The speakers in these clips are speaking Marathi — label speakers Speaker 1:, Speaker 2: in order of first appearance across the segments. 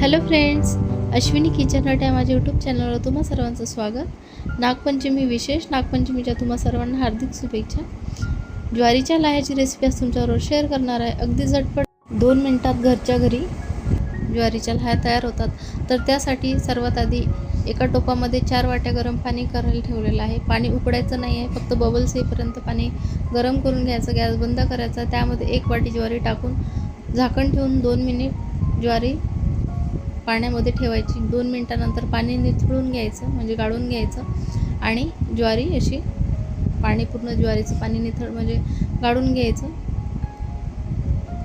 Speaker 1: Hello friends Ashwini kitchen hut या माझ्या यूट्यूब चॅनलवर तुम्हा सर्वांचं स्वागत. नागपंचमी विशेष नागपंचमीच्या तुम्हा सर्वांना हार्दिक शुभेच्छा. ज्वारीच्या लाह्याची रेसिपी आज तुमच्याबरोबर शेअर करणार आहे. अगदी झटपट दोन मिनटात घरच्या घरी ज्वारीच्या लाह्या तयार होतात. तर त्यासाठी सर्वात आधी एका टोपामध्ये चार वाट्या गरम पाणी करायला ठेवलेलं आहे. पाणी उकडायचं नाही आहे फक्त बबल्स येईपर्यंत पाणी गरम करून घ्यायचं. गॅस बंद करायचा. त्यामध्ये एक वाटी ज्वारी टाकून झाकण ठेवून दोन मिनिट ज्वारी पाण्यामध्ये ठेवायची. दोन मिनटानंतर पाणी निथळून घ्यायचं म्हणजे गाळून घ्यायचं आणि ज्वारी अशी पाणी पूर्ण ज्वारीचं पाणी निथळ म्हणजे गाळून घ्यायचं.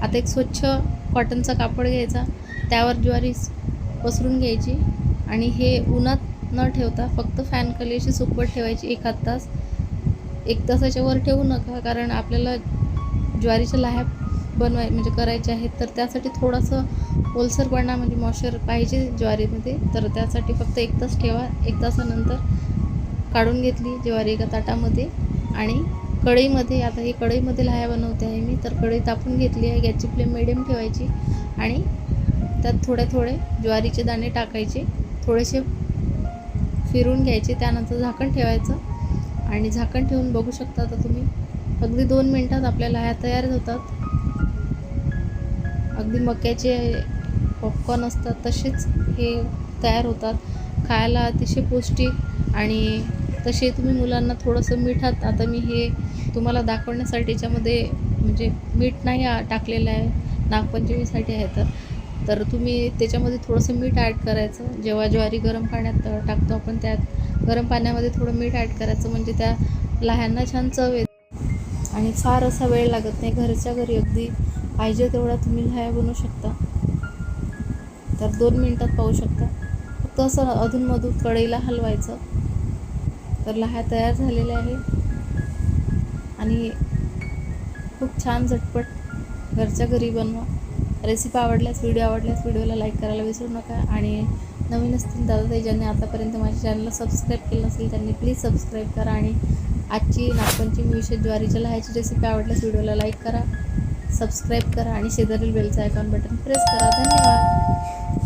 Speaker 1: आता एक स्वच्छ कॉटनचा कापड घ्यायचा त्यावर ज्वारी पसरून घ्यायची आणि हे उन्हात न ठेवता फक्त फॅनखाली अशी सुकवत ठेवायची एक हात तास. एक तासाच्या वर ठेवू नका कारण आपल्याला ज्वारीच्या लाह्या बनवाय म्हणजे करायचे आहेत तर त्यासाठी थोडंसं ओलसरपणा म्हणजे मॉइश्चर पाहिजे ज्वारीमध्ये. तर त्यासाठी फक्त एक तास ठेवा. एक तासानंतर काढून घेतली ज्वारी एका ताटामध्ये. आणि कढईमध्ये आता ही कढईमध्ये लाह्या बनवते आहे मी तर कढई तापून घेतली आहे. गॅसची फ्लेम मिडियम ठेवायची. आणि त्यात थोडे थोडे ज्वारीचे दाणे टाकायचे. थोडेसे फिरून घ्यायचे. त्यानंतर झाकण ठेवायचं. आणि झाकण ठेवून बघू शकता आता तुम्ही. अगदी दोन मिनटात आपल्या लाह्या तयार होतात. अगदी मक्याचे पॉपकॉर्न असतात तसेच हे तयार होतात. खायला अतिशय पौष्टिक आणि तसे तुम्ही मुलांना थोडंसं मिठात आता मी हे तुम्हाला दाखवण्यासाठी याच्यामध्ये म्हणजे मीठ नाही टाकलेलं आहे नागपंचमीसाठी आहे तर. तर तुम्ही त्याच्यामध्ये थोडंसं मीठ ॲड करायचं. जेव्हा ज्वारी गरम पाण्यात टाकतो आपण त्यात गरम पाण्यामध्ये थोडं मीठ ॲड करायचं म्हणजे त्या लाह्यांना छान चव येते. आणि फार असा वेळ लागत नाही घरच्या घरी अगदी पाहिजे तेवढा तुम्ही लाह्या बनवू शकता. तर दोन मिनटात पाहू शकता. फक्त असं अधूनमधून कढईला हलवायचं. तर लाह्या तयार झालेल्या आहे आणि खूप छान झटपट घरच्या घरी बनवा. रेसिपी आवडल्यास व्हिडिओ आवडल्यास व्हिडिओला लाईक करायला विसरू नका. आणि नवीन असतील दादा ताई ज्यांनी आतापर्यंत माझ्या चॅनलला सबस्क्राईब केलं नसेल त्यांनी प्लीज सबस्क्राईब करा. आणि आजची नागपंचमी विषय ज्वारीच्या लहायची रेसिपी आवडल्यास व्हिडिओला लाईक करा. सबस्क्राईब करा आणि शेजारील बेलचं आयकॉन बटन प्रेस करा. धन्यवाद.